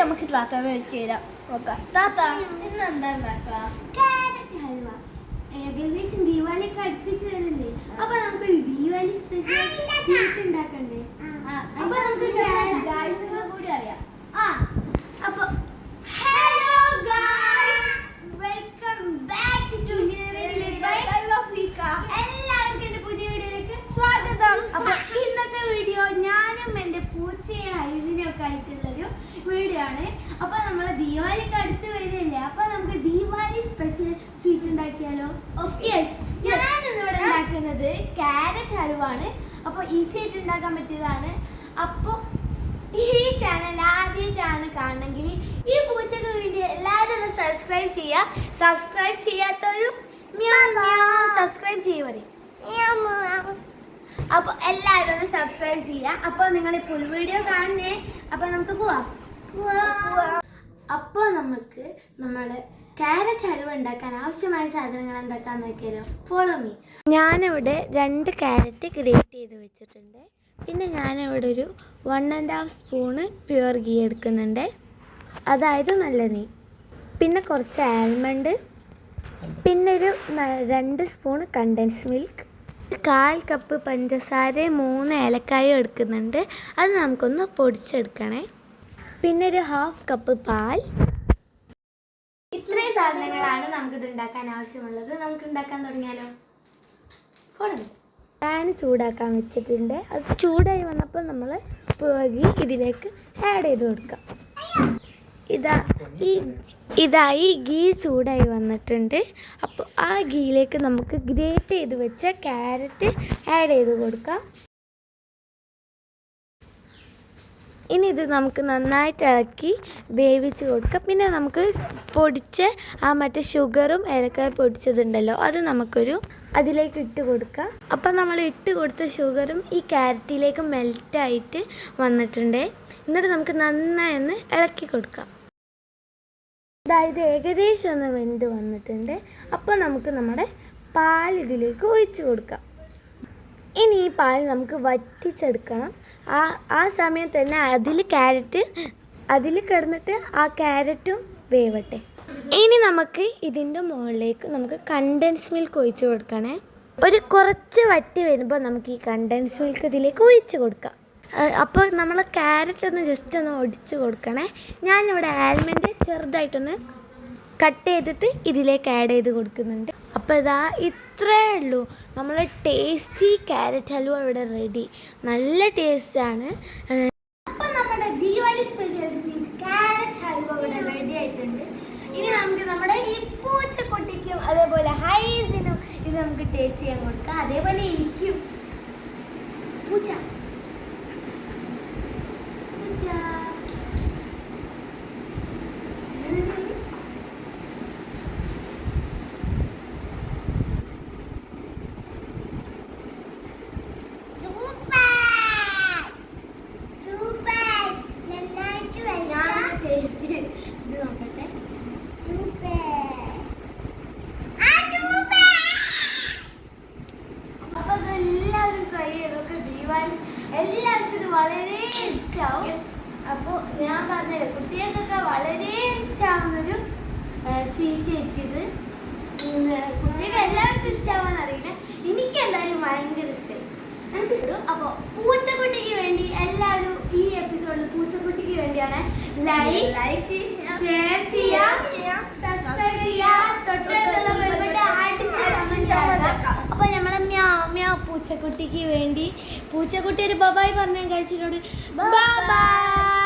നമുക്ക് താത്താനെ കഴിച്ചു തരാം. ഓക്കെ. താത്ത ഇന്ന് എന്താ കാരറ്റ് ഹൽവ. ഏകദേശം ദീപാവലിയൊക്കെ അടുപ്പിച്ച് വരുന്നില്ലേ അപ്പൊ നമുക്ക് ദീപാവലി സ്പെഷ്യൽ ഒക്കെ ആയിട്ടുള്ളൊരു വീഡിയോ ആണ് അപ്പൊ നമ്മൾ ദീപാവലിക്ക് അടുത്ത് വരില്ലേ അപ്പൊ നമുക്ക് ദീപാവലി സ്പെഷ്യൽ സ്വീറ്റ് ഉണ്ടാക്കിയാലോ? യെസ് ഞാനിന്ന് ഇവിടെ ഉണ്ടാക്കുന്നത് ക്യാരറ്റ് ഹൽവ ആണ്. അപ്പൊ ഈസി ആയിട്ട് ഉണ്ടാക്കാൻ പറ്റിയതാണ്. അപ്പൊ ഈ ചാനൽ ആദ്യമായിട്ടാണ് കാണണമെങ്കിൽ ഈ പൂച്ചക്ക് വേണ്ടി എല്ലാവരും ഒന്ന് സബ്സ്ക്രൈബ് ചെയ്യുക. സബ്സ്ക്രൈബ് ചെയ്യാത്തൊരു സബ്സ്ക്രൈബ് ചെയ്യുവരെ അപ്പൊ എല്ലാവരും ഒന്ന് സബ്സ്ക്രൈബ് ചെയ്യുക അപ്പൊ നിങ്ങൾ ഈ ഫുൾ വീഡിയോ കാണുന്നേ. അപ്പൊ നമുക്ക് പോവാം. അപ്പോൾ നമുക്ക് നമ്മുടെ ക്യാരറ്റ് ഹൽവ ഉണ്ടാക്കാൻ ആവശ്യമായ സാധനങ്ങൾ എന്തൊക്കെയാണെന്ന് നോക്കിയാലോ. ഫോളോ മീ ഞാനിവിടെ രണ്ട് ക്യാരറ്റ് ഗ്രേറ്റ് ചെയ്ത് വെച്ചിട്ടുണ്ട്. പിന്നെ ഞാനിവിടെ ഒരു one and half spoon pure ghee എടുക്കുന്നുണ്ട്. അതായത് നല്ല നീ പിന്നെ കുറച്ച് ആൽമണ്ട് പിന്നെ ഒരു രണ്ട് സ്പൂൺ കണ്ടൻസ് മിൽക്ക് കാൽ കപ്പ് പഞ്ചസാര മൂന്ന് ഏലക്കായും എടുക്കുന്നുണ്ട്. അത് നമുക്കൊന്ന് പൊടിച്ചെടുക്കണേ. പിന്നെ ഒരു ഹാഫ് കപ്പ് പാൽ. ഇത്രയും സാധനങ്ങളാണ് നമുക്കിത് ഉണ്ടാക്കാൻ ആവശ്യമുള്ളത്. നമുക്ക് ഉണ്ടാക്കാൻ തുടങ്ങിയാലോ? പാൻ ചൂടാക്കാൻ വെച്ചിട്ടുണ്ട്. അത് ചൂടായി വന്നപ്പോൾ നമ്മൾ പുകി ഇതിലേക്ക് ആഡ് ചെയ്ത് കൊടുക്കാം. ഇതാ ഈ ഇതാ ഈ ഗീ ചൂടായി വന്നിട്ടുണ്ട്. അപ്പോൾ ആ ഗീയിലേക്ക് നമുക്ക് ഗ്രേറ്റ് ചെയ്ത് വെച്ച ക്യാരറ്റ് ആഡ് ചെയ്ത് കൊടുക്കാം. ഇനി ഇത് നമുക്ക് നന്നായിട്ട് ഇളക്കി വേവിച്ച് കൊടുക്കാം. പിന്നെ നമുക്ക് പൊടിച്ച് ആ മറ്റേ ഷുഗറും ഏലക്കായ പൊടിച്ചതുണ്ടല്ലോ അത് നമുക്കൊരു അതിലേക്ക് ഇട്ട് കൊടുക്കാം. അപ്പം നമ്മൾ ഇട്ട് കൊടുത്ത ഷുഗറും ഈ ക്യാരറ്റിലേക്ക് മെൽറ്റായിട്ട് വന്നിട്ടുണ്ട്. എന്നിട്ട് നമുക്ക് നന്നായി ഒന്ന് ഇളക്കി കൊടുക്കാം. അതായത് ഏകദേശം ഒന്ന് വെന്ത് വന്നിട്ടുണ്ട്. അപ്പോൾ നമുക്ക് നമ്മുടെ പാൽ ഇതിലേക്ക് ഒഴിച്ച് കൊടുക്കാം. ഇനി ഈ പാൽ നമുക്ക് വറ്റിച്ചെടുക്കണം. ആ ആ സമയത്ത് തന്നെ അതിൽ ക്യാരറ്റ് അതിൽ കിടന്നിട്ട് ആ ക്യാരറ്റും വേവട്ടെ. ഇനി നമുക്ക് ഇതിന്റെ മുകളിലേക്ക് നമുക്ക് കണ്ടൻസ് മിൽക്ക് ഒഴിച്ച് കൊടുക്കണേ. ഒരു കുറച്ച് വറ്റി വരുമ്പോൾ നമുക്ക് ഈ കണ്ടൻസ് മിൽക്ക് ഇതിലേക്ക് ഒഴിച്ച് കൊടുക്കാം. അപ്പോൾ നമ്മൾ ക്യാരറ്റ് ഒന്ന് ജസ്റ്റ് ഒന്ന് ഒടിച്ച് കൊടുക്കണേ. ഞാനിവിടെ ആൽമണ്ട് ചെറുതായിട്ടൊന്ന് കട്ട് ചെയ്തിട്ട് ഇതിലേക്ക് ആഡ് ചെയ്ത് കൊടുക്കുന്നുണ്ട്. അപ്പോൾ ഇതാ ഇത്രേ ഉള്ളൂ. നമ്മൾ ടേസ്റ്റി ക്യാരറ്റ് ഹൽവ ഇവിടെ റെഡി നല്ല ടേസ്റ്റാണ് അപ്പോൾ നമ്മുടെ Deepavali special sweet carrot halwa ഇവിടെ റെഡി ആയിട്ടുണ്ട്. ഇനി നമുക്ക് നമ്മുടെ ഈ പൂച്ചക്കുട്ടിക്കും അതേപോലെ ഹൈസിനും ഇത് നമുക്ക് ടേസ്റ്റ് ചെയ്യാൻ കൊടുക്കാം. അതേപോലെ എനിക്കും പൂച്ച പൂച്ച ഞാൻ ടേസ്റ്റ് ഇത് നോക്കട്ടെ അപ്പൊ എല്ലാവരും ട്രൈ ചെയ്തൊക്കെ ദീപാവലി എല്ലാവർക്കും ഇത് വളരെ ഇഷ്ടമാവും അപ്പോൾ ഞാൻ പറഞ്ഞത് കുട്ടികൾക്കൊക്കെ വളരെ ഇഷ്ടമാവുന്നൊരു സ്വീറ്റ് എനിക്കിത് കുട്ടികൾക്ക് എല്ലാവർക്കും ഇഷ്ടമാവാന്ന് അറിയില്ല. എനിക്ക് എന്തായാലും ഭയങ്കര ഇഷ്ടമായി എനിക്ക് ഇഷ്ടം അപ്പോൾ പൂച്ചക്കുട്ടിക്ക് വേണ്ടി എല്ലാവരും ഈ എപ്പിസോഡിൽ പൂച്ചക്കുട്ടിക്ക് വേണ്ടിയാണ് ലൈക്ക് ലൈക്ക് ഷെയർ ചെയ്യാം. സബ്സ്ക്രൈബ് ചെയ്യാം. തൊട്ടടുത്തുള്ള ബെൽ അടിച്ച് കമന്റ് അപ്പൊ നമ്മളെ പൂച്ചക്കുട്ടിക്ക് വേണ്ടി പൂച്ചക്കുട്ടി ഒരു ബബായി പറഞ്ഞു കഴിച്ചിനോട് ബൈ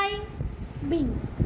ബൈ ബിങ്